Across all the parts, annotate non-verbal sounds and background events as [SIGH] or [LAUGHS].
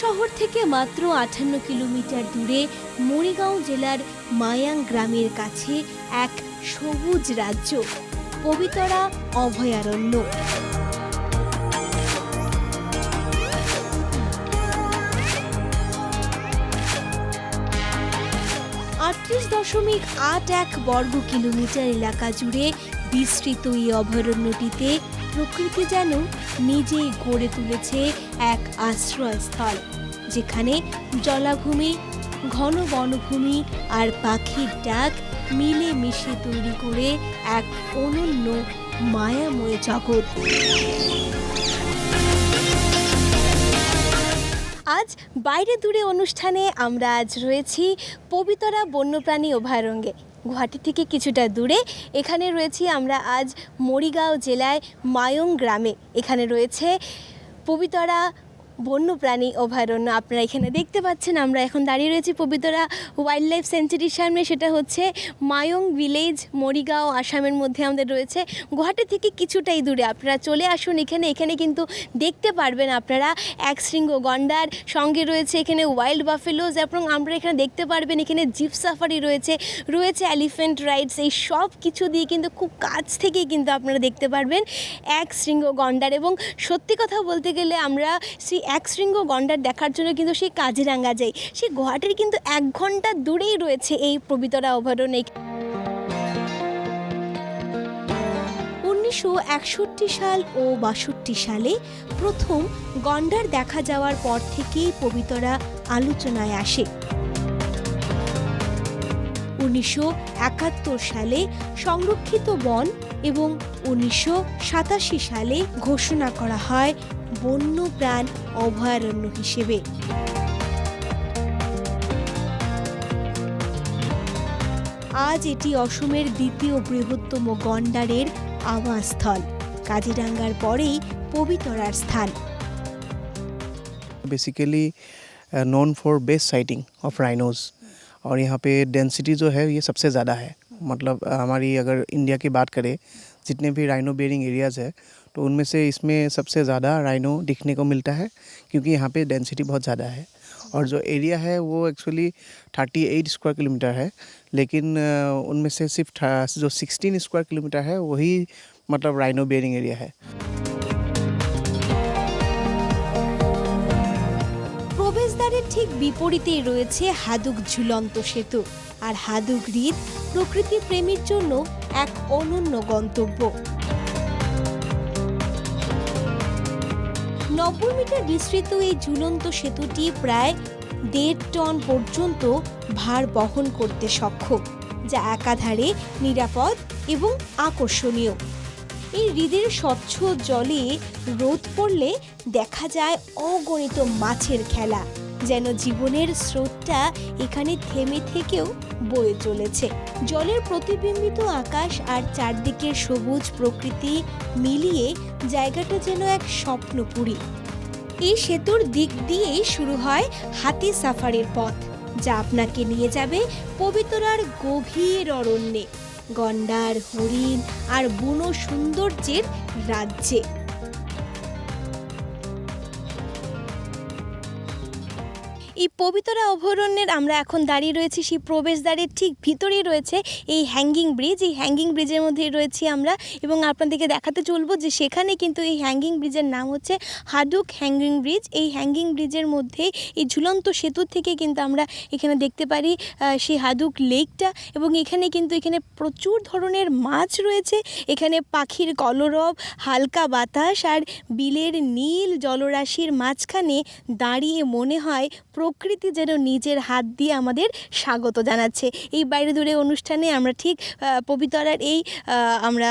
শহর থেকে মাত্র আটান্ন কিলোমিটার দূরে মরিগাঁও জেলার মায়াং গ্রামের কাছে এক সবুজ রাজ্য, পবিতরা অভয়ারণ্য। আটত্রিশ দশমিক আট এক বর্গ কিলোমিটার এলাকা জুড়ে বিস্তৃত এই অভয়ারণ্যটিতে প্রকৃতি যেন নিজেই গড়ে তুলেছে এক আশ্রয়স্থল, যেখানে জলাভূমি, ঘন বনভূমি আর পাখির ডাক মিলে মিশে তৈরি করে এক অনন্য মায়াময় জগৎ। আজ বাইরে দূরে অনুষ্ঠানে আমরা আজ রয়েছি পবিতরা বন্যপ্রাণী অভয়ারণ্যে। গুয়াহাটি থেকে কিছুটা দূরে। এখানে রয়েছি আমরা আজ মরিগাঁও জেলায় মায়ং গ্রামে। এখানে রয়েছে পবিতরা বন্যপ্রাণী অভয়ারণ্য আপনারা এখানে দেখতে পাচ্ছেন। আমরা এখন দাঁড়িয়ে রয়েছি পবিতরা ওয়াইল্ড লাইফ সেঞ্চুরির সামনে। সেটা হচ্ছে মায়ং ভিলেজ মরিগাঁও, আসামের মধ্যে আমাদের রয়েছে। গুয়াহাটি থেকে কিছুটাই দূরে। আপনারা চলে আসুন এখানে। এখানে কিন্তু দেখতে পারবেন আপনারা এক শৃঙ্গ গন্ডার, সঙ্গে রয়েছে এখানে ওয়াইল্ড বাফেলোজ এবং আমরা এখানে দেখতে পারবেন এখানে জিপ সাফারি রয়েছে রয়েছে এলিফ্যান্ট রাইডস এই সব কিছু দিয়ে কিন্তু খুব কাছ থেকেই কিন্তু আপনারা দেখতে পারবেন এক শৃঙ্গ গন্ডার। এবং সত্যি কথা বলতে গেলে আমরা সেই এক শৃঙ্গ গন্ডার দেখার জন্য কিন্তু সেই কাজিরাঙ্গা যাই। সেই গুয়াহাটির কিন্তু এক ঘণ্টা দূরেই রয়েছে এই পবিতরা অভয়ারণ্য। উনিশশো একষট্টি সাল ও বাষট্টি সালে প্রথম গন্ডার দেখা যাওয়ার পর থেকেই পবিতরা আলোচনায় আসে। উনিশশো একাত্তর সালে সংরক্ষিত বন এবং উনিশশো সাতাশি সালে ঘোষণা করা হয় বন্যপ্রাণ অভয়ারণ্য হিসেবে আজ এটি অসমের দ্বিতীয় বৃহত্তম গন্ডারের আবাসস্থল কাজিরাঙ্গার পরেই পবিতরার স্থান basically known for best sighting of rhinos और यहाँ पे डेंसिटी जो है ये सबसे ज़्यादा है मतलब अ, हमारी अगर इंडिया की बात करें जितने भी राइनो बेरिंग एरियाज़ है तो उनमें से इसमें सबसे ज़्यादा राइनो दिखने को मिलता है क्योंकि यहाँ पे डेंसिटी बहुत ज़्यादा है और जो एरिया है वो actually thirty eight square kilometre है लेकिन अ, उनमें से सिर्फ था- जो सिक्सटीन स्क्वायर किलोमीटर है वही मतलब राइनो बेरिंग एरिया है প্রবেশদ্বারের ঠিক বিপরীতেই রয়েছে হাদুক ঝুলন্ত সেতু আর হাদুক হ্রদ প্রকৃতি প্রেমীর জন্য এক অনন্য গন্তব্য নব্বই মিটার বিস্তৃত এই ঝুলন্ত সেতুটি প্রায় দেড় টন পর্যন্ত ভার বহন করতে সক্ষম, যা একাধারে নিরাপদ এবং আকর্ষণীয়। এই হৃদের স্বচ্ছ জলে রোদ পড়লে দেখা যায় অগণিত মাছের খেলা। যেন জীবনের স্রোতটা এখানে থেমে থেকেও বয়ে চলেছে। জলের প্রতিবিম্বিত আকাশ আর চারদিকের সবুজ প্রকৃতি মিলিয়ে জায়গাটা যেন এক স্বপ্নপুরী। এই সেতুর দিক দিয়েই শুরু হয় হাতি সাফারির পথ, যা আপনাকে নিয়ে যাবে পবিতরার গভীর অরণ্যে। গন্ডার, হরিণ আর বুনো সৌন্দর্যের রাজ্যে। এই পবিতরা অভয়ারণ্যের আমরা এখন দাঁড়িয়ে রয়েছি, সেই প্রবেশদ্বারের ঠিক ভিতরেই রয়েছে এই হ্যাঙ্গিং ব্রিজ এই হ্যাঙ্গিং ব্রিজের মধ্যেই রয়েছি আমরা এবং আপনাদেরকে দেখাতে চলবো যে সেখানে কিন্তু এই হ্যাঙ্গিং ব্রিজের নাম হচ্ছে হাডুক হ্যাঙ্গিং ব্রিজ এই হ্যাঙ্গিং ব্রিজের মধ্যেই এই ঝুলন্ত সেতু থেকে কিন্তু আমরা এখানে দেখতে পারি সেই হাদুক লেকটা এবং এখানে কিন্তু এখানে প্রচুর ধরনের মাছ রয়েছে। এখানে পাখির কলরব, হালকা বাতাস আর বিলের নীল জলরাশির মাঝখানে দাঁড়িয়ে মনে হয় প্রকৃতি যেন নিজের হাত দিয়ে আমাদের স্বাগত জানাচ্ছে। এই বাইরে দূরে অনুষ্ঠানে আমরা ঠিক পবিতরার এই আমরা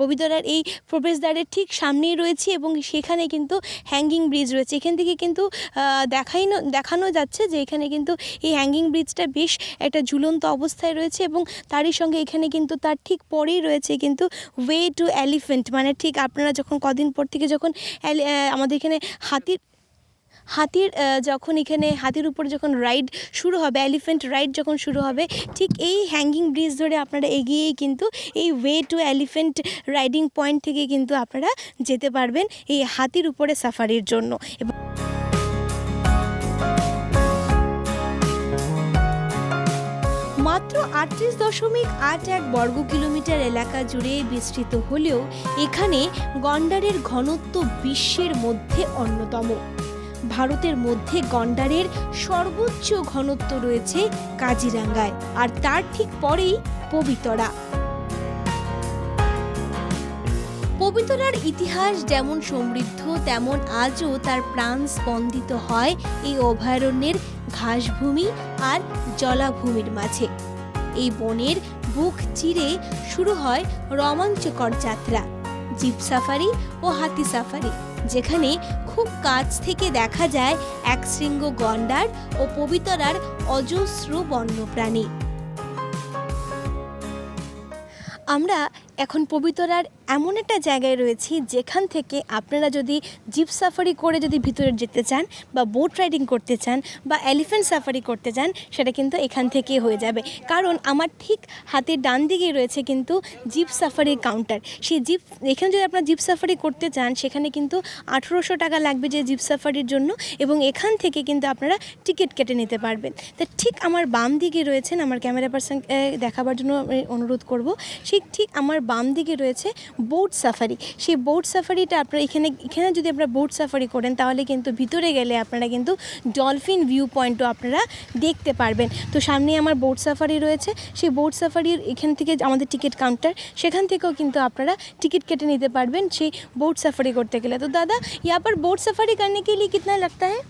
পবিতরার এই প্রবেশদ্বারের ঠিক সামনেই রয়েছি এবং সেখানে কিন্তু হ্যাঙ্গিং ব্রিজ রয়েছে। এখান থেকে কিন্তু আহ, দেখাইনো দেখানো যাচ্ছে যে এখানে কিন্তু এই হ্যাঙ্গিং ব্রিজটা বেশ একটা ঝুলন্ত অবস্থায় রয়েছে এবং তারই সঙ্গে এখানে কিন্তু তার ঠিক পরেই রয়েছে কিন্তু ওয়ে টু এলিফেন্ট মানে ঠিক আপনারা যখন কদিন পর থেকে যখন আমাদের এখানে হাতির হাতির যখন এখানে হাতির উপর যখন রাইড শুরু হবে এলিফ্যান্ট রাইড যখন শুরু হবে, ঠিক এই হ্যাঙ্গিং ব্রিজ ধরে আপনারা এগিয়েই কিন্তু এই way to elephant riding point থেকে কিন্তু আপনারা যেতে পারবেন এই হাতির উপরে সাফারির জন্য। এবং মাত্র আটত্রিশ দশমিক আট এক বর্গ কিলোমিটার এলাকা জুড়ে বিস্তৃত হলেও এখানে গন্ডারের ঘনত্ব বিশ্বের মধ্যে অন্যতম। ভারতের মধ্যে গন্ডারের সর্বোচ্চ ঘনত্ব রয়েছে কাজিরাঙ্গায়, আর তার ঠিক পরেই পবিতরা। পবিতরার ইতিহাস যেমন সমৃদ্ধ, তেমন আজও তার প্রাণ স্পন্দিত হয় এই অভয়ারণ্যের ঘাসভূমি আর জলাভূমির মাঝে। এই বনের বুক চিরে শুরু হয় রোমাঞ্চকর যাত্রা, জিপ সাফারি ও হাতি সাফারি। যেখানে খুব কাছ থেকে দেখা যায় এক শৃঙ্গ গন্ডার ও পবিতরার অজস্র বন্যপ্রাণী। আমরা এখন পবিতরার এমন একটা জায়গায় রয়েছি যেখান থেকে আপনারা যদি জিপ সাফারি করে যদি ভিতরে যেতে চান বা বোট রাইডিং করতে চান বা এলিফ্যান্ট সাফারি করতে চান, সেটা কিন্তু এখান থেকে হয়ে যাবে। কারণ আমার ঠিক হাতের ডান দিকেই রয়েছে কিন্তু জিপ সাফারির কাউন্টার। সেই জিপ, এখানে যদি আপনারা জিপ সাফারি করতে চান, সেখানে কিন্তু আঠেরোশো টাকা লাগবে যে জিপ সাফারির জন্য এবং এখান থেকে কিন্তু আপনারা টিকিট কেটে নিতে পারবেন। তা ঠিক আমার বাম দিকে রয়েছেন, আমার ক্যামেরা পার্সন দেখাবার জন্য অনুরোধ করব, সেই ঠিক আমার বাম দিকে রয়েছে বোট সাফারি সেই বোট সাফারিটা আপনারা এখানে এখানে যদি আপনারা বোট সাফারি করেন তাহলে কিন্তু ভিতরে গেলে আপনারা কিন্তু ডলফিন ভিউ পয়েন্টও আপনারা দেখতে পারবেন তো সামনে আমার বোট সাফারি রয়েছে সেই বোট সাফারির এখান থেকে আমাদের টিকিট কাউন্টার সেখান থেকেও কিন্তু আপনারা টিকিট কেটে নিতে পারবেন সেই বোট সাফারি করতে গেলে তো দাদা यहाँ पर बोट सफारी करने के लिए कितना लगता है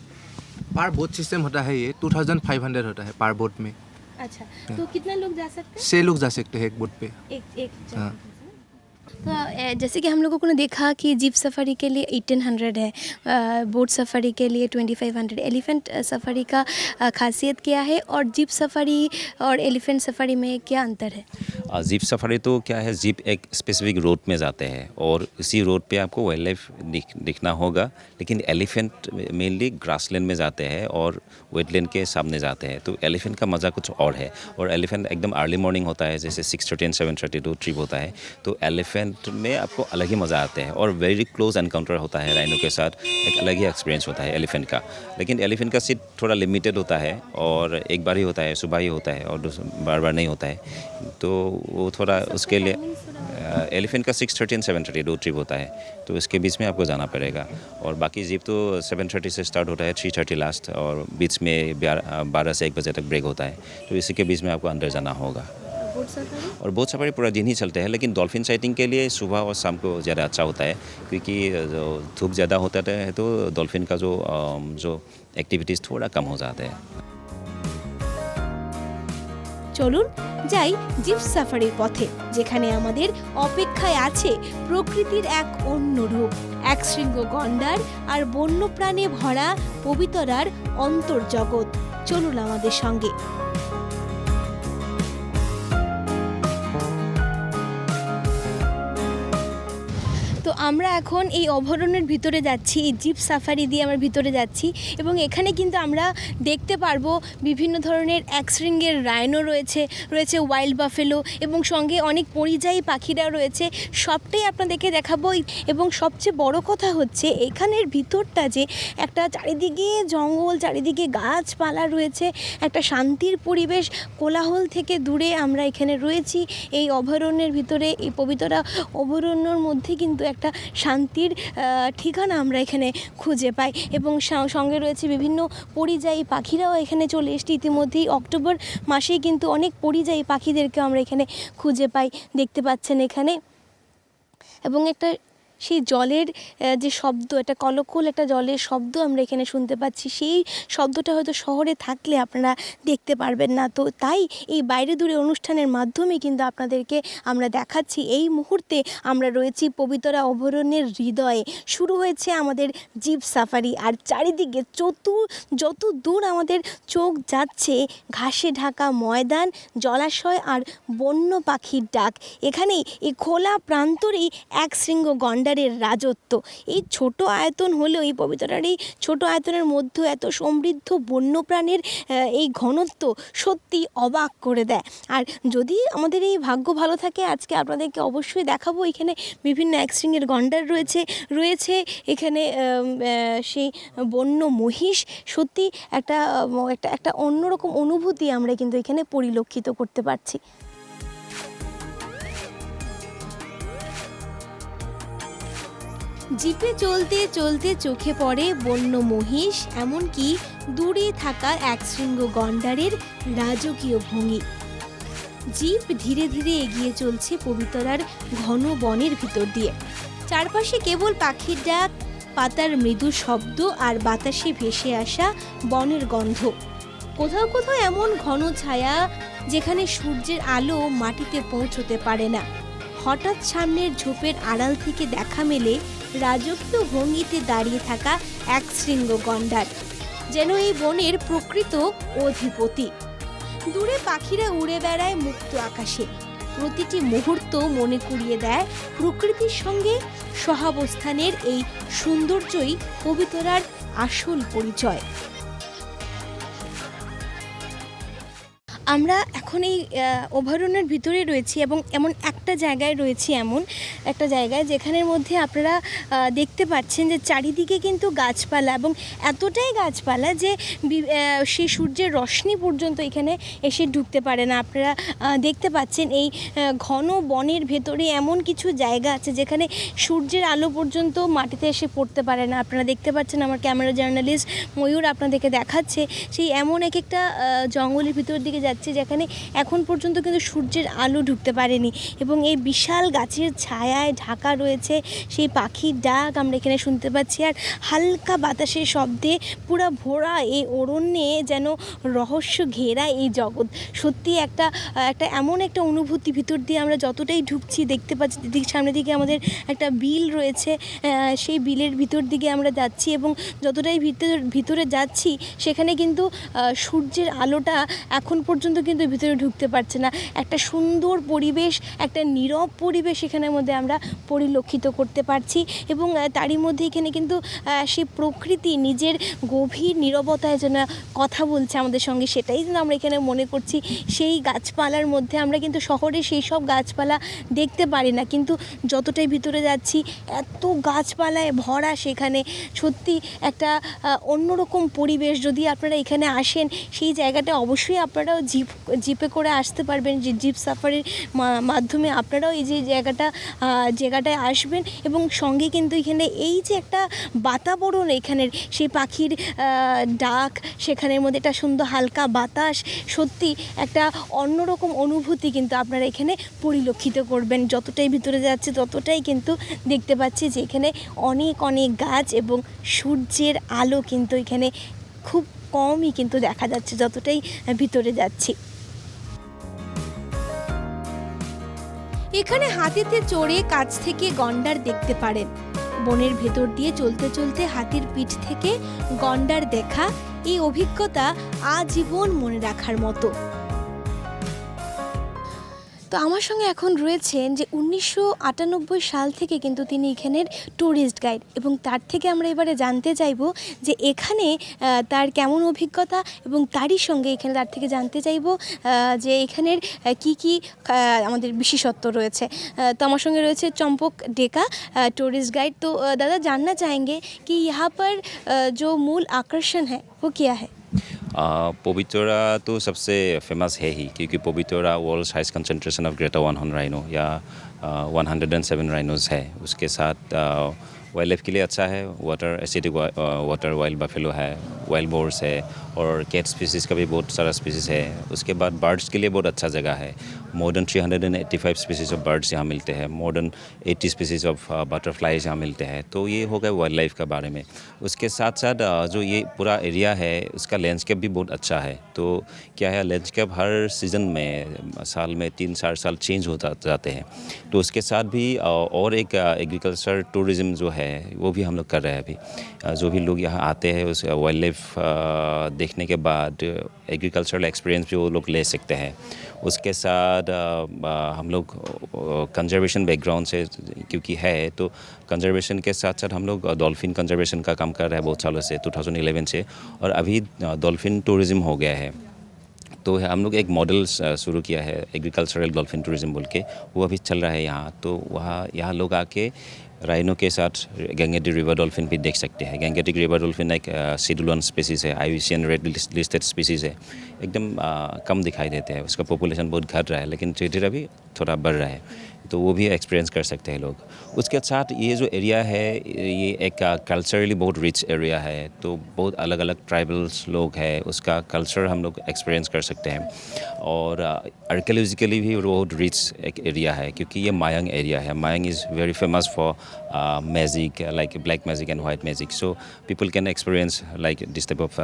पर बोट सिस्टम होता है ये 2500 होता है पर बोट में अच्छा तो कितना लोग जा सकते हैं छः लोग जा सकते हैं एक बोट पे एक एक जगह हाँ। तो जैसे कि हम लोगों ने देखा कि जीप सफारी के लिए एटीन हंड्रेड है बोट सफारी के लिए twenty five hundred elephant safari का खासियत क्या है और जीप सफारी और एलिफेंट सफारी में क्या अंतर है? जीप सफारी तो क्या है जीप एक स्पेसिफिक रोड में जाते हैं और इसी रोड पे आपको वाइल्ड लाइफ दिख, दिखना होगा लेकिन एलिफेंट मेनली ग्रासलैंड में जाते हैं और वेटलैंड के सामने जाते हैं तो एलिफेंट का मज़ा कुछ और है और एलिफेंट एकदम अर्ली मॉर्निंग होता है जैसे six thirty and seven thirty two trip होता है तो एलिफेंट में आपको अलग ही मज़ा आता है और वेरी क्लोज एनकाउंटर होता है राइनो के साथ, एक अलग ही एक्सपीरियंस होता है एलिफेंट का। लेकिन एलिफेंट का सीट थोड़ा लिमिटेड होता है और एक बार ही होता है, सुबह ही होता है और बार बार नहीं होता है। तो वो थोड़ा उसके लिए एलिफेंट का six thirty and seven thirty दो ट्रिप होता है तो इसके बीच में आपको जाना पड़ेगा। और बाकी जीप तो सेवन थर्टी से स्टार्ट होता है थ्री थर्टी लास्ट और बीच में बारह से एक बजे तक ब्रेक होता है तो इसी के बीच में आपको अंदर जाना होगा। और बहुत सफारी पूरा दिन ही चलते हैं लेकिन डॉल्फिन साइटिंग के लिए सुबह और शाम को ज़्यादा अच्छा होता है क्योंकि जो धूप ज़्यादा होता है तो डॉल्फिन का जो अम, जो एक्टिविटीज़ थोड़ा कम हो जाते हैं চলুন যাই জিপ সাফারির পথে যেখানে আমাদের অপেক্ষায় আছে প্রকৃতির এক অন্য রূপ এক শৃঙ্গ গন্ডার আর বন্যপ্রাণে ভরা পবিতরার অন্তর্জগৎ চলুন আমাদের সঙ্গে আমরা এখন এই অভয়ারণ্যের ভিতরে যাচ্ছি, এই জিপ সাফারি দিয়ে আমরা ভিতরে যাচ্ছি এবং এখানে কিন্তু আমরা দেখতে পারব বিভিন্ন ধরনের একশৃঙ্গের রাইনো রয়েছে রয়েছে ওয়াইল্ড বাফেলো এবং সঙ্গে অনেক পরিযায়ী পাখিরা রয়েছে। সবটাই আপনাদেরকে দেখাবো এবং সবচেয়ে বড় কথা হচ্ছে এখানের ভিতরটা যে একটা চারিদিকে জঙ্গল, চারিদিকে গাছপালা রয়েছে, একটা শান্তির পরিবেশ কোলাহল থেকে দূরে আমরা এখানে রয়েছি। এই অভয়ারণ্যের ভিতরে এই পবিতরা অভয়ারণ্যর মধ্যে কিন্তু একটা শান্তির ঠিকানা আমরা এখানে খুঁজে পাই এবং সঙ্গে রয়েছে বিভিন্ন পরিযায়ী পাখিরাও এখানে চলে এসছে। ইতিমধ্যেই অক্টোবর মাসেই কিন্তু অনেক পরিযায়ী পাখিদেরকে আমরা এখানে খুঁজে পাই, দেখতে পাচ্ছেন এখানে। এবং একটা সেই জলের যে শব্দ, একটা কলকুল, একটা জলের শব্দ আমরা এখানে শুনতে পাচ্ছি, সেই শব্দটা হয়তো শহরে থাকলে আপনারা দেখতে পারবেন না। তো তাই এই বাইরে দূরে অনুষ্ঠানের মাধ্যমে কিন্তু আপনাদেরকে আমরা দেখাচ্ছি, এই মুহূর্তে আমরা রয়েছি পবিতরা অভয়ারণ্যের হৃদয়ে। শুরু হয়েছে আমাদের জিপ সাফারি, আর চারিদিকে চতুর যত দূর আমাদের চোখ যাচ্ছে, ঘাসে ঢাকা ময়দান, জলাশয় আর বন্য পাখির ডাক। এখানেই এই খোলা প্রান্তরেই এক শৃঙ্গ গন্ডার গন্ডারের রাজত্ব। এই ছোট আয়তন হলেও, এই পবিত্রার এই ছোট আয়তনের মধ্যে এত সমৃদ্ধ বন্যপ্রাণীর এই ঘনত্ব সত্যি অবাক করে দেয়। আর যদি আমাদের এই ভাগ্য ভালো থাকে, আজকে আপনাদেরকে অবশ্যই দেখাবো। এখানে বিভিন্ন অ্যাক্সিংয়ের গন্ডার রয়েছে রয়েছে এখানে সেই বন্য মহিষ। সত্যি একটা একটা একটা অন্যরকম অনুভূতি আমরা কিন্তু এখানে পরিলক্ষিত করতে পারছি। জিপে চলতে চলতে চোখে পড়ে বন্য মহিষ, এমনকি দূরে থাকা এক শৃঙ্গ গন্ডারের রাজকীয় ভঙ্গি। জিপ ধীরে ধীরে এগিয়ে চলছে পবিতরার ঘন বনের ভিতর দিয়ে। চারপাশে কেবল পাখির ডাক, পাতার মৃদু শব্দ আর বাতাসে ভেসে আসা বনের গন্ধ। কোথাও কোথাও এমন ঘন ছায়া যেখানে সূর্যের আলো মাটিতে পৌঁছতে পারে না। হঠাৎ সামনের ঝোপের আড়াল থেকে দেখা মেলে রাজত্ব ভঙ্গিতে দাঁড়িয়ে থাকা এক শৃঙ্গ গন্ডার, যেন এই বনের প্রকৃত অধিপতি। দূরে পাখিরা উড়ে বেড়ায় মুক্ত আকাশে। প্রতিটি মুহূর্ত মনে করিয়ে দেয় প্রকৃতির সঙ্গে সহাবস্থানের এই সৌন্দর্যই কবিতরার আসল পরিচয়। আমরা এখন এই অভয়ারণ্যের ভিতরে রয়েছি এবং এমন একটা জায়গায় রয়েছি এমন একটা জায়গায় যেখানের মধ্যে আপনারা দেখতে পাচ্ছেন যে চারিদিকে কিন্তু গাছপালা এবং এতটাই গাছপালা যে সেই সূর্যের রশ্মি পর্যন্ত এখানে এসে ঢুকতে পারে না। আপনারা দেখতে পাচ্ছেন এই ঘন বনের ভেতরে এমন কিছু জায়গা আছে যেখানে সূর্যের আলো পর্যন্ত মাটিতে এসে পড়তে পারে না। আপনারা দেখতে পাচ্ছেন আমার ক্যামেরা জার্নালিস্ট ময়ূর আপনাদেরকে দেখাচ্ছে। সেই এমন এক একটা জঙ্গলের ভিতর দিকে যাচ্ছে যেখানে এখন পর্যন্ত কিন্তু সূর্যের আলো ঢুকতে পারেনি এবং এই বিশাল গাছের ছায়ায় ঢাকা রয়েছে সেই পাখির ডাক আমরা এখানে শুনতে পাচ্ছি। আর হালকা বাতাসের শব্দে পুরো ভোরা এই অরণ্যে যেন রহস্য ঘেরা এই জগৎ। সত্যি একটা একটা এমন একটা অনুভূতি ভিতর দিয়ে আমরা যতটাই ঢুকছি দেখতে পাচ্ছি, দিক সামনের দিকে আমাদের একটা বিল রয়েছে সেই বিলের ভিতর দিকে আমরা যাচ্ছি এবং যতটাই ভিতর, ভিতরে যাচ্ছি সেখানে কিন্তু সূর্যের আলোটা এখন পর্যন্ত কিন্তু ভিতরে ঢুকতে পারছে না। একটা সুন্দর পরিবেশ, একটা নীরব পরিবেশ এখানের মধ্যে আমরা পরিলক্ষিত করতে পারছি এবং তারই মধ্যে এখানে কিন্তু সেই প্রকৃতি নিজের গভীর নীরবতায় যেন কথা বলছে আমাদের সঙ্গে সেটাই যেন আমরা এখানে মনে করছি। সেই গাছপালার মধ্যে আমরা কিন্তু শহরে সেই সব গাছপালা দেখতে পারি না। কিন্তু যতটাই ভিতরে যাচ্ছি, এত গাছপালায় ভরা সেখানে। সত্যি একটা অন্যরকম পরিবেশ যদি আপনারা এখানে আসেন, সেই জায়গাটা অবশ্যই আপনারাও জিপ, জিপে করে আসতে পারবেন, যে জিপ সাফারির মাধ্যমে আপনারাও এই যে জায়গাটা জায়গাটায় আসবেন এবং সঙ্গে কিন্তু এখানে এই যে একটা বাতাবরণ এখানের, সেই পাখির ডাক, সেখানের মধ্যে একটা সুন্দর হালকা বাতাস, সত্যি একটা অন্যরকম অনুভূতি কিন্তু আপনারা এখানে পরিলক্ষিত করবেন। যতটাই ভিতরে যাচ্ছে ততটাই কিন্তু দেখতে পাচ্ছি যে এখানে অনেক অনেক গাছ এবং সূর্যের আলো কিন্তু এখানে খুব কমই কিন্তু দেখা যাচ্ছে যতটাই ভিতরে যাচ্ছি। এখানে হাতিতে চড়ে কাছ থেকে গন্ডার দেখতে পারেন। বনের ভেতর দিয়ে চলতে চলতে হাতির পিঠ থেকে গন্ডার দেখা, এই অভিজ্ঞতা আজীবন মনে রাখার মতো। তো আমার সঙ্গে এখন রয়েছেন যে উনিশশো আটানব্বই সাল থেকে কিন্তু তিনি এখানের ট্যুরিস্ট গাইড এবং তার থেকে আমরা এবারে জানতে চাইব যে এখানে আহ, তার কেমন অভিজ্ঞতা এবং তারই সঙ্গে এখানে তার থেকে জানতে চাইব আহ, যে এখানের আহ, কি কি আহ, আমাদের বিশেষত্ব রয়েছে আহ, তো আমার সঙ্গে রয়েছে চম্পক ডেকা टूरिस्ट गाइड तो अ, दादा जानना चाहेंगे कि यहाँ पर अ, जो मूल आकर्षण है वो क्या है आ, पोबितोरा तो सबसे फ़ेमस है ही क्योंकि Pobitora world highest concentration of greater one horned rhino या one hundred and seven rhinos है। उसके साथ वाइल्ड लाइफ के लिए अच्छा है water acidic water wild buffalo है। वाइल्ड बोर्स है और कैट स्पीसीज़ का भी बहुत सारा स्पीसीज़ है। उसके बाद बर्ड्स के लिए बहुत अच्छा जगह है। More than three hundred and eighty five species of birds यहाँ मिलते हैं। More than eighty species of butterflies यहाँ मिलते हैं। तो ये हो गया वाइल्ड लाइफ के बारे में। उसके साथ साथ जो ये पूरा एरिया है, उसका लैंडस्केप भी बहुत अच्छा है। तो क्या है लैंडस्केप हर सीज़न में, साल में तीन चार साल चेंज होता जाते हैं। तो उसके साथ भी और एक एग्रीकल्चर टूरिज़्म जो है, वो भी हम लोग कर रहे हैं अभी। जो भी लोग यहाँ आते हैं, उस वाइल्ड लाइफ देखने के बाद एग्रीकल्चरल एक्सपीरियंस भी वो लोग ले सकते हैं। उसके साथ अ, हम लोग कंजर्वेशन बैकग्राउंड से क्योंकि है तो कंजर्वेशन के साथ साथ हम लोग डॉल्फिन कंजर्वेशन का काम कर रहे हैं बहुत सालों से 2011 से। और अभी डॉल्फिन टूरिज़्म हो गया है। तो हम लोग एक मॉडल शुरू किया है एग्रीकल्चरल डॉल्फिन टूरिज़्म बोल के। वो अभी चल रहा है यहाँ। तो वहाँ, यहाँ लोग आके राइनो के साथ गंगेटिक रिवर डॉल्फिन भी देख सकते हैं। गंगेटिक रिवर डॉल्फिन एक सीडुलन स्पीसीज है आईवीसीएन रेड लिस्टेड स्पीसीज है। एकदम कम दिखाई देते हैं। उसका पॉपुलेशन बहुत घट रहा है, लेकिन धीरे धीरे अभी थोड़ा बढ़ रहा है। तो वो भी एक्सपीरियंस कर सकते हैं लोग। उसके साथ ये जो एरिया है, ये एक कल्चरली बहुत रिच एरिया है तो बहुत अलग अलग ट्राइबल्स लोग हैं, उसका कल्चर हम लोग एक्सपीरियंस कर सकते हैं। और आर्कियोलॉजिकली भी बहुत रिच एक एरिया है, क्योंकि ये मायंग एरिया है। Mayong is very famous for magic like black magic and white magic so people can experience like this type of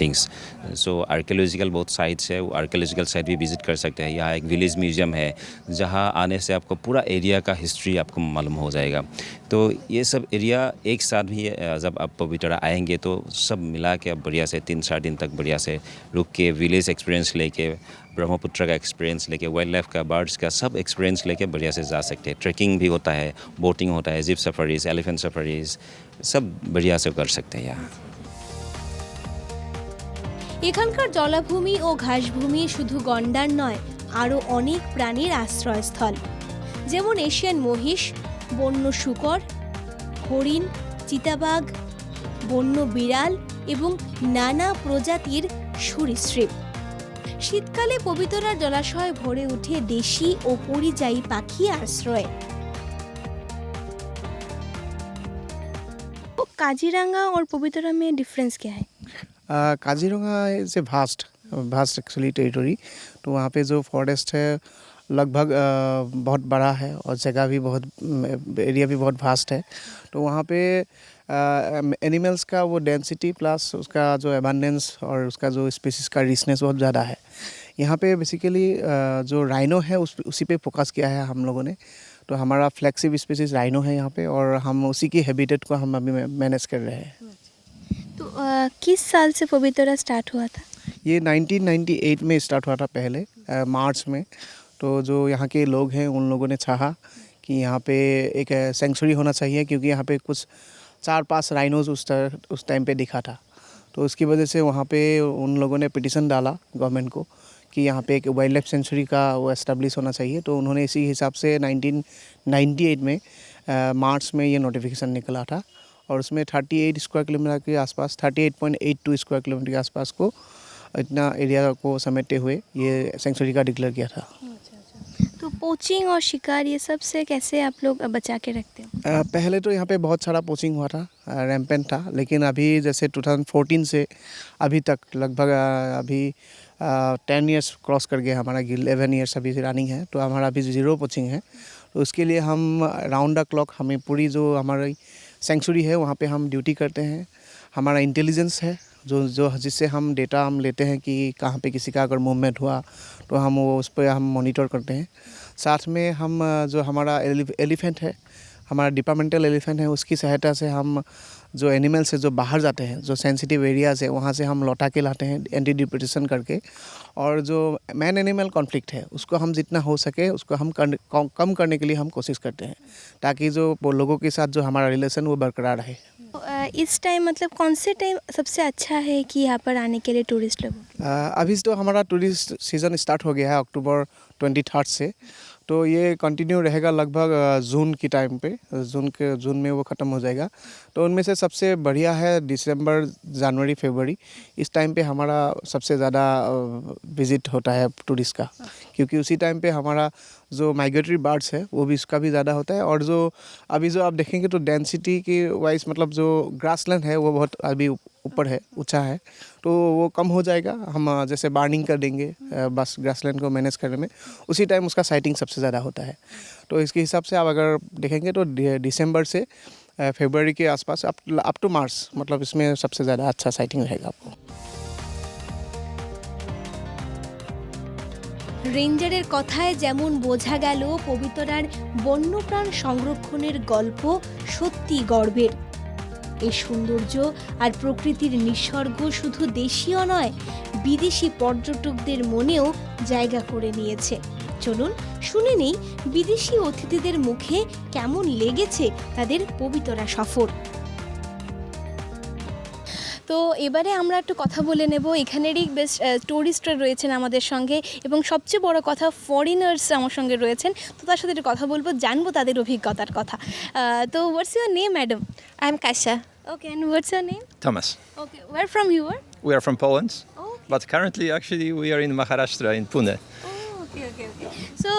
things so archaeological बहुत साइट्स है वो आर्कियोलॉजिकल साइट भी विज़िट कर सकते हैं यहाँ एक विलेज म्यूज़ियम है, जहाँ आने से आपको पूरा एरिया का हिस्ट्री आपको मालूम हो जाएगा। तो ये सब एरिया एक साथ भी जब आप पवित्रा आएँगे तो सब मिला के आप बढ़िया से तीन चार दिन तक बढ़िया से रुक के विलेज एक्सपीरियंस लेके, ब्रह्मपुत्र का एक्सपीरियंस लेके वाइल्ड लाइफ का बर्ड्स का, सब एक्सपीरियंस लेके बढ़िया से जा सकते हैं। ट्रैकिंग भी होता है बोटिंग होता है जिप सफरीज एलिफेंट सफरीज सब बढ़िया से कर सकते हैं यहाँ। এখানকার জলাভূমি ও ঘাসভূমি শুধু গন্ডার নয় আরও অনেক প্রাণীর আশ্রয়স্থল যেমন এশিয়ান মহিষ বন্য শুকর হরিণ চিতাবাঘ বন্য বিড়াল এবং নানা প্রজাতির সরীসৃপ শীতকালে পবিতরার জলাশয় ভরে ওঠে দেশি ও পরিযায়ী পাখি আশ্রয়ে काजीरंगा और पवितरा में डिफरेंस क्या है Uh, Kaziranga is a vast vast actually territory तो वहाँ पे जो फॉरेस्ट है लगभग uh, बहुत बड़ा है और जगह भी बहुत एरिया भी बहुत भास्ट है। तो वहाँ पे एनिमल्स का वो डेंसिटी प्लस उसका जो एबंडेंस और उसका जो स्पीसीज का रिचनेस बहुत ज़्यादा है। यहाँ पे बेसिकली जो राइनो है उस उसी पे फोकस किया है हम लोगों ने। तो हमारा फ्लैक्सिव स्पीसीज राइनो है यहाँ पे और हम उसी की हैबिटेट को हम अभी मैनेज कर रहे हैं। तो अ, किस साल से पवितरा स्टार्ट हुआ था? ये 1998 में स्टार्ट हुआ था पहले अ, मार्च में। तो जो यहाँ के लोग हैं उन लोगों ने चाहा कि यहाँ पे एक सेंचुरी होना चाहिए क्योंकि यहाँ पे कुछ चार पाँच राइनोज उस टर, उस टाइम पे दिखा था। तो उसकी वजह से वहाँ पे उन लोगों ने पिटिशन डाला गवर्नमेंट को कि यहाँ पे एक वाइल्ड लाइफ सेंचुरी का वो एस्टेब्लिश होना चाहिए। तो उन्होंने इसी हिसाब से 1998 में अ, मार्च में ये नोटिफिकेशन निकला था। और उसमें 38 स्क्वायर किलोमीटर के आसपास 38.82 स्क्वायर किलोमीटर के आसपास को इतना एरिया को समेटते हुए ये सेंचुरी का डिक्लेयर किया था। तो पोचिंग और शिकार ये सबसे कैसे आप लोग बचा के रखते हो? पहले तो यहाँ पे बहुत सारा पोचिंग हुआ था रैम्पेंट था लेकिन अभी जैसे 2014 से अभी तक लगभग अभी टेन इयर्स क्रॉस कर गया हमारा इलेवन इयर्स अभी रनिंग है तो हमारा अभी ज़ीरो पोचिंग है। तो उसके लिए हम राउंड द क्लॉक हमें पूरी जो हमारी सेंचुरी है, वहाँ पे हम ड्यूटी करते हैं। हमारा इंटेलिजेंस है, जो जो जिससे हम डेटा हम लेते हैं कि कहाँ पे किसी का अगर मूवमेंट हुआ तो हम वो उस पर हम मॉनिटर करते हैं। साथ में हम, जो हमारा एलिफेंट है, हमारा डिपार्टमेंटल एलिफेंट है, उसकी सहायता से हम जो एनिमल्स है, जो बाहर जाते हैं, जो सेंसिटिव एरियाज़ है, वहाँ से हम लौटा के लाते हैं एंटी डिप्रेशन करके। और जो मैन एनिमल कॉन्फ्लिक्ट है उसको हम जितना हो सके उसको हम कर- कम करने के लिए हम कोशिश करते हैं ताकि जो लोगों के साथ जो हमारा रिलेशन वो बरकरार रहे। तो, इस टाइम मतलब कौन से टाइम सबसे अच्छा है कि यहाँ पर आने के लिए टूरिस्ट लोग अभी तो हमारा टूरिस्ट सीज़न स्टार्ट हो गया है अक्टूबर ट्वेंटी थर्ड से तो ये कंटिन्यू रहेगा लगभग जून की टाइम पे जून के जून में वो ख़त्म हो जाएगा। तो उनमें से सबसे बढ़िया है दिसंबर जनवरी फरवरी इस टाइम पे हमारा सबसे ज़्यादा विज़िट होता है टूरिस्ट का। क्योंकि उसी टाइम पे हमारा जो माइग्रेटरी बर्ड्स है वो भी इसका भी ज़्यादा होता है। और जो अभी जो आप देखेंगे तो डेंसिटी की वाइज मतलब जो ग्रासलैंड है वो बहुत अभी ऊपर है ऊँचा है। तो वो कम हो जाएगा। हम जैसे बार्निंग कर देंगे अ, बस ग्रासलैंड को मैनेज करने में उसी टाइम उसका साइटिंग सबसे ज़्यादा होता है। तो इसके हिसाब से आप अगर देखेंगे तो दिसंबर से फरवरी के आसपास अप अप टू मार्च मतलब इसमें सबसे ज़्यादा अच्छा साइटिंग रहेगा आपको। রেঞ্জারের কথায় যেমন বোঝা গেল পবিতরার বন্যপ্রাণ সংরক্ষণের গল্প সত্যি গর্বের। এই সৌন্দর্য আর প্রকৃতির নিসর্গ শুধু দেশীয় নয়, বিদেশি পর্যটকদের মনেও জায়গা করে নিয়েছে। চলুন শুনে নেই বিদেশি অতিথিদের মুখে কেমন লেগেছে তাদের পবিতরা সফর। তো এবারে আমরা একটু কথা বলে নেব এখানেরই বেশ টুরিস্টরা রয়েছেন আমাদের সঙ্গে এবং সবচেয়ে বড় কথা ফরেনার্স আমার সঙ্গে রয়েছেন তো তার সাথে একটু কথা বলব জানব তাদের অভিজ্ঞতার কথা তো what's your name madam I am Kasia. Okay and what's your name Thomas. Okay where from you are We are from Poland, Okay. but currently, actually, we are in Maharashtra in Pune. Okay okay okay so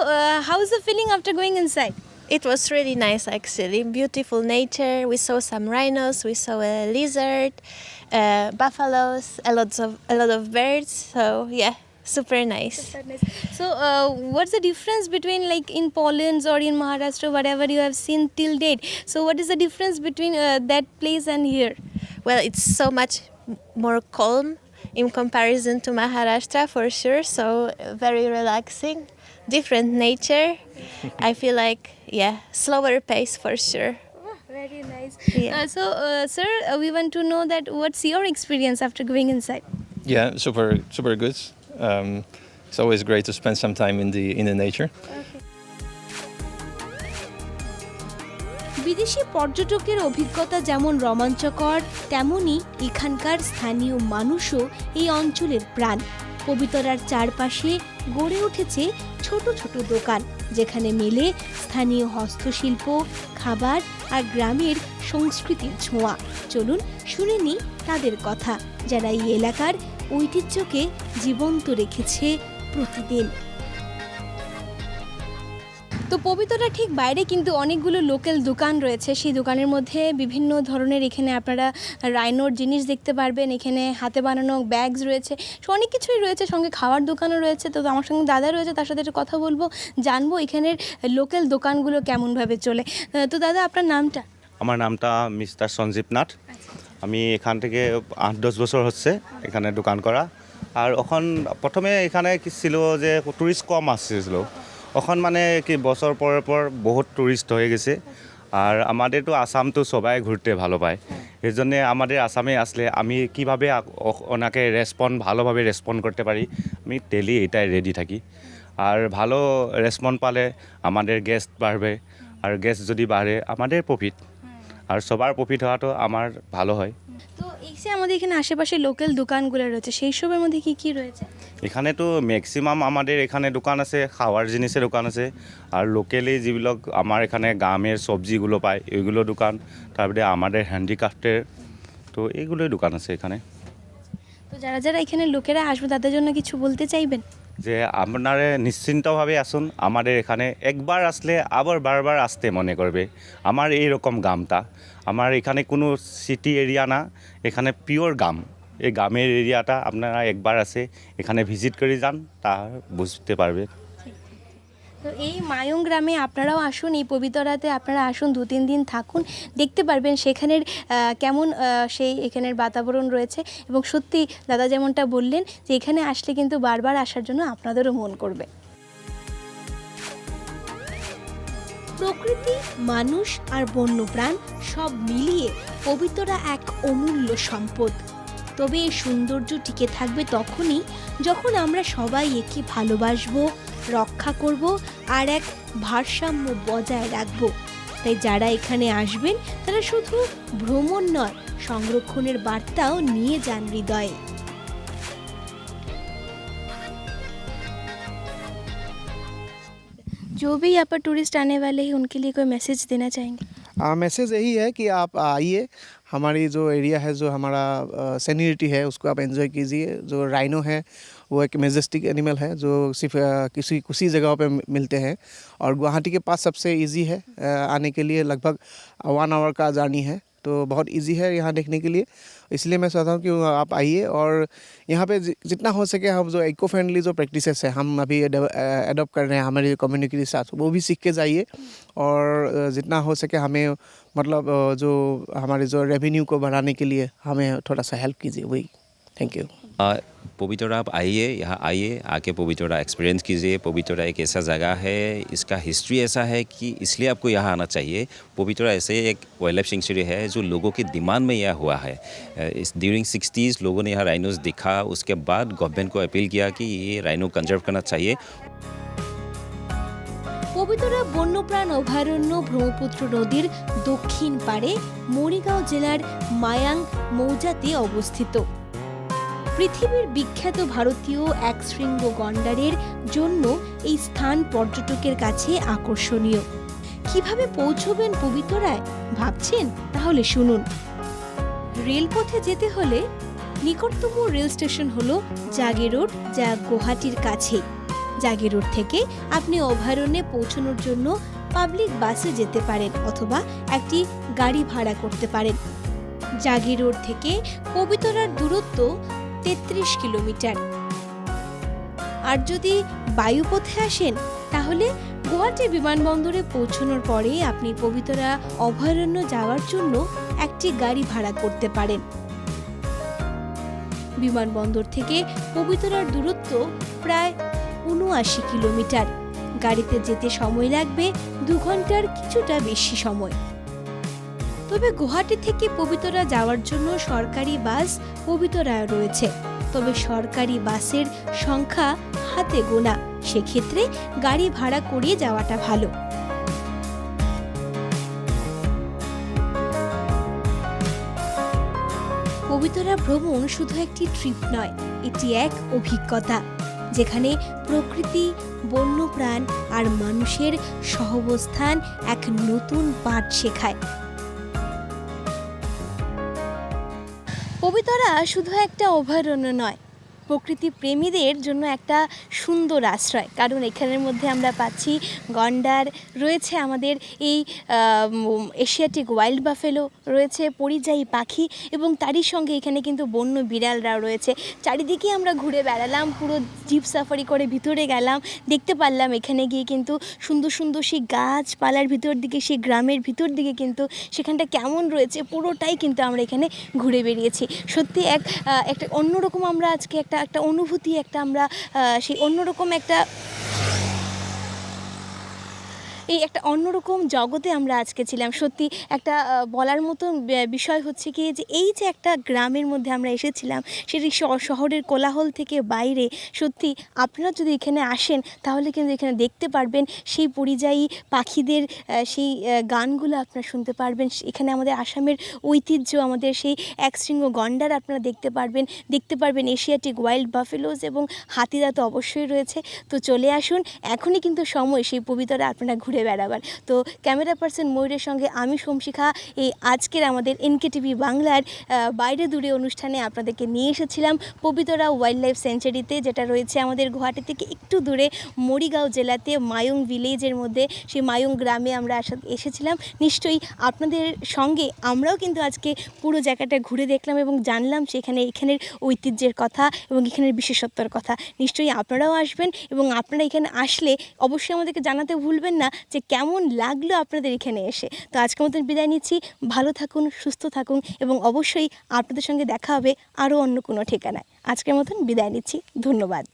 how is the feeling after going inside It was really nice actually. Beautiful nature. We saw some rhinos. We saw a lizard, uh, buffaloes, a lot of a lot of birds. So yeah, super nice. So, uh, what's the difference between like in Poland or in Maharashtra, whatever you have seen till date? So, what is the difference between uh, that place and here? Well, it's so much more calm in comparison to Maharashtra for sure. So uh, very relaxing, different nature. [LAUGHS] I feel like yeah, slower pace for sure. Very nice. Yeah. Uh, so, uh, sir, uh, we want to know that what's your experience after going inside? Yeah, super, super good. Um, it's always great to spend some time in the in the nature. বিদেশি পর্যটকের অভিজ্ঞতা যেমন রোমাঞ্চকর তেমনই এখানকার স্থানীয় মানুষও এই অঞ্চলের প্রাণ পবিতরার চারপাশে গড়ে উঠেছে ছোট ছোট দোকান যেখানে মেলে স্থানীয় হস্তশিল্প খাবার আর গ্রামের সংস্কৃতির ছোঁয়া। চলুন শুনে নিই তাদের কথা, যারা এই এলাকার ঐতিহ্যকে জীবন্ত রেখেছে প্রতিদিন। তো পবিত্রটা ঠিক বাইরে কিন্তু অনেকগুলো লোকাল দোকান রয়েছে। সেই দোকানের মধ্যে বিভিন্ন ধরনের এখানে আপনারা রাইনোর জিনিস দেখতে পারবেন এখানে হাতে বানানো ব্যাগস রয়েছে। অনেক কিছুই রয়েছে সঙ্গে খাওয়ার দোকানও রয়েছে। তো আমার সঙ্গে দাদা রয়েছে তার সাথে একটু কথা বলব জানব এখানের লোকাল দোকানগুলো কেমনভাবে চলে। তো দাদা আপনার নামটা? আমার নামটা মিস্টার সঞ্জীব নাথ। আমি এখান থেকে আট দশ বছর হচ্ছে এখানে দোকান করা। আর এখন প্রথমে এখানে কি ছিল যে টুরিস্ট কম আসছিল। এখন মানে কি বছর পরের পর বহুত টুরিস্ট হয়ে গেছে। আর আমাদের তো আসাম তো সবাই ঘুরতে ভালো পায়। জন্যে আমাদের আসামে আসলে আমি কীভাবে ওনাকে রেসপন্ড ভালোভাবে রেসপন্ড করতে পারি, আমি ডেলি এটাই রেডি থাকি। আর ভালো রেসপন্ড পালে আমাদের গেস্ট বাড়বে আর গেস্ট যদি বাড়ে আমাদের প্রফিট আর সবার প্রফিট হওয়াটা আমার ভালো হয়। এই যে আমাদের এখানে আশেপাশে লোকাল দোকানগুলো রয়েছে সেই সবের মধ্যে কি কি রয়েছে? এখানে তো ম্যাক্সিমাম আমাদের এখানে দোকান আছে খাওয়ার জিনিসের দোকান আছে। আর লোকেলি যেবিলাক আমার এখানে গ্রামের সবজিগুলো পায় ওইগুলো দোকান। তারপরে আমাদের হ্যান্ডিক্রাফটের তো এইগুলোই দোকান আছে এখানে। তো যারা যারা এখানে লোকেরা আসবে তাদের জন্য কিছু বলতে চাইবেন? যে আপনারা নিশ্চিন্তভাবে আসুন আমাদের এখানে একবার আসলে আবার বারবার আসতে মনে করবে। আমার এইরকম গামটা। আমার এখানে কোনো সিটি এরিয়া না। এখানে পিওর গাম এই গ্রামের এরিয়াটা আপনারা একবার আসে, এখানে ভিজিট করে যান, তা বুঝতে পারবে। তো এই মায়ং গ্রামে আপনারাও আসুন, এই পবিতরাতে আপনারা আসুন, দু তিন দিন থাকুন, দেখতে পারবেন সেখানের কেমন সেই এখানের বাতাবরণ রয়েছে। এবং সত্যি দাদা যেমনটা বললেন যে এখানে আসলে কিন্তু বারবার আসার জন্য আপনাদেরও মন করবে। প্রকৃতি, মানুষ আর বন্যপ্রাণ সব মিলিয়ে পবিতরা এক অমূল্য সম্পদ। তবে এই সৌন্দর্য টিকে থাকবে তখনই যখন আমরা সবাই একে ভালোবাসবো, রক্ষা করব আর এক ভারসাম্য বজায় রাখব। তাই যারা এখানে আসবেন, তারা শুধু ভ্রমণ নয়, সংরক্ষণের বার্তাও নিয়ে যান হৃদয়ে। जो भी यहाँ पर टूरिस्ट आने वाले हैं उनके लिए कोई मैसेज देना चाहेंगे? मैसेज यही है कि आप आइए हमारी जो एरिया है जो हमारा सैनिटी है उसको आप एंजॉय कीजिए। जो राइनो है वो एक मेजेस्टिक एनिमल है जो सिर्फ़ किसी कुछ ही जगहों पे मिलते हैं। और गुवाहाटी के पास सबसे इजी है आ, आने के लिए लगभग वन आवर का जर्नी है। तो बहुत इजी है यहाँ देखने के लिए। इसलिए मैं चाहता हूँ कि आप आइए और यहाँ पे जितना हो सके हम जो इको फ्रेंडली जो प्रैक्टिसेस है, हम अभी एडोप्ट कर रहे हैं हमारी कम्युनिटी के साथ, वो भी सीख के जाइए। और जितना हो सके हमें मतलब जो हमारे जो रेवेन्यू को बढ़ाने के लिए हमें थोड़ा सा हेल्प कीजिए, वही। थैंक यू पवित्रा आप आइए यहाँ आइए आके पवित्रा एक्सपीरियंस कीजिए पवित्रा एक ऐसा जगह है इसका हिस्ट्री ऐसा है कि इसलिए आपको यहाँ आना चाहिए पवित्रा ऐसे एक वाइल्ड लाइफ सेंचुरी है जो लोगों के दिमाग में यह हुआ है अ, इस ड्यूरिंग सिक्सटीज़ लोगों ने यहाँ राइनोज देखा उसके बाद गवर्नमेंट को अपील किया कि ये राइनो कंजर्व करना चाहिए পবিতরা বন্যপ্রাণ অভয়ারণ্য ব্রহ্মপুত্র নদীর দক্ষিণ পাড়ে মরিগাঁও জেলার মায়াং মৌজাতে অবস্থিত পৃথিবীর বিখ্যাত ভারতীয় এক শৃঙ্গ গন্ডারের জন্য এই স্থান পর্যটকের কাছে আকর্ষণীয়। কীভাবে পৌঁছবেন পবিতরায় ভাবছেন? তাহলে শুনুন। রেলপথে যেতে হলে নিকটতম রেল স্টেশন হল জাগে রোড, যা গুয়াহাটির কাছে। জাগি রোড থেকে আপনি অভয়ারণ্যে পৌঁছানোর জন্য পাবলিক বাসে যেতে পারেন অথবা একটি গাড়ি ভাড়া করতে পারেন। জাগি রোড থেকে পবিতরার দূরত্ব তেত্রিশ কিলোমিটার। আর যদি বায়ুপথে আসেন, তাহলে গুয়াহাটি বিমানবন্দরে পৌঁছানোর পরে আপনি পবিতরা অভয়ারণ্য যাওয়ার জন্য একটি গাড়ি ভাড়া করতে পারেন। বিমানবন্দর থেকে পবিতরার দূরত্ব প্রায় উনআশি কিলোমিটার। গাড়িতে যেতে সময় লাগবে দু ঘণ্টার কিছুটা বেশি সময়। তবে গুয়াহাটি থেকে পবিতরা যাওয়ার জন্য সরকারি বাস পবিতরায় রয়েছে। তবে সরকারি বাসের সংখ্যা হাতে গোনা। সেক্ষেত্রে গাড়ি ভাড়া করে যাওয়াটা ভালো। পবিতরা ভ্রমণ শুধু একটি ট্রিপ নয়, এটি এক অভিজ্ঞতা, যেখানে প্রকৃতি, বন্যপ্রাণ আর মানুষের সহবস্থান এক নতুন পাঠ শেখায়। পবিতরা শুধু একটা অভয়ারণ্য নয় প্রকৃতি প্রেমীদের জন্য একটা সুন্দর আশ্রয়। কারণ এখানের মধ্যে আমরা পাচ্ছি গন্ডার, রয়েছে আমাদের এই এশিয়াটিক ওয়াইল্ড বাফেলো, রয়েছে পরিযায়ী পাখি এবং তারই সঙ্গে এখানে কিন্তু বন্য বিড়ালরাও রয়েছে। চারিদিকে আমরা ঘুরে বেড়ালাম, পুরো জিপ সাফারি করে ভিতরে গেলাম, দেখতে পারলাম এখানে গিয়ে কিন্তু সুন্দর সুন্দর সেই গাছপালার ভিতর দিকে, সেই গ্রামের ভিতর দিকে কিন্তু সেখানটা কেমন রয়েছে, পুরোটাই কিন্তু আমরা এখানে ঘুরে বেরিয়েছি। সত্যি এক একটা অন্যরকম আমরা আজকে একটা একটা অনুভূতি একটা আমরা সেই অন্যরকম একটা এই একটা অন্যরকম জগতে আমরা আজকে ছিলাম। সত্যি একটা বলার মতন বে- বিষয় হচ্ছে কি যে এই যে একটা গ্রামের মধ্যে আমরা এসেছিলাম, সেটি শহরের কোলাহল থেকে বাইরে, সত্যি আপনারা যদি এখানে আসেন, তাহলে কিন্তু এখানে দেখতে পারবেন সেই পরিযায়ী পাখিদের সেই গানগুলো আপনারা শুনতে পারবেন। এখানে আমাদের আসামের ঐতিহ্য, আমাদের সেই একশৃঙ্গ গন্ডার আপনারা দেখতে পারবেন। দেখতে পারবেন এশিয়াটিক ওয়াইল্ড বাফেলোজ এবং হাতিরা তো অবশ্যই রয়েছে। তো চলে আসুন, এখনই কিন্তু সময়, সেই পবিতরা আপনারা ঘুরে বেড়াবার। তো ক্যামেরা পার্সন ময়ূরের সঙ্গে আমি সোমশিখা, এই আজকের আমাদের এনকে টিভি বাংলার বাইরে দূরে অনুষ্ঠানে আপনাদেরকে নিয়ে এসেছিলাম পবিতরা ওয়াইল্ড লাইফ সেঞ্চুরিতে, যেটা রয়েছে আমাদের গুয়াহাটি থেকে একটু দূরে মরিগাঁও জেলাতে মায়ং ভিলেজের মধ্যে। সেই মায়ং গ্রামে আমরা এসেছিলাম। নিশ্চয়ই আপনাদের সঙ্গে আমরাও কিন্তু আজকে পুরো জায়গাটা ঘুরে দেখলাম এবং জানলাম সেখানে এখানের ঐতিহ্যের কথা এবং এখানের বিশেষত্বর কথা। নিশ্চয়ই আপনারাও আসবেন এবং আপনারা এখানে আসলে অবশ্যই আমাদেরকে জানাতে ভুলবেন না। যে কেমন লাগল আপনাদের এখানে এসে। তো আজকের মতন বিদায় নিচ্ছি। ভালো থাকুন, সুস্থ থাকুন এবং অবশ্যই আপনাদের সঙ্গে দেখা হবে আরও অন্য কোনো ঠিকানায়। আজকের মতন বিদায় নিচ্ছি। ধন্যবাদ।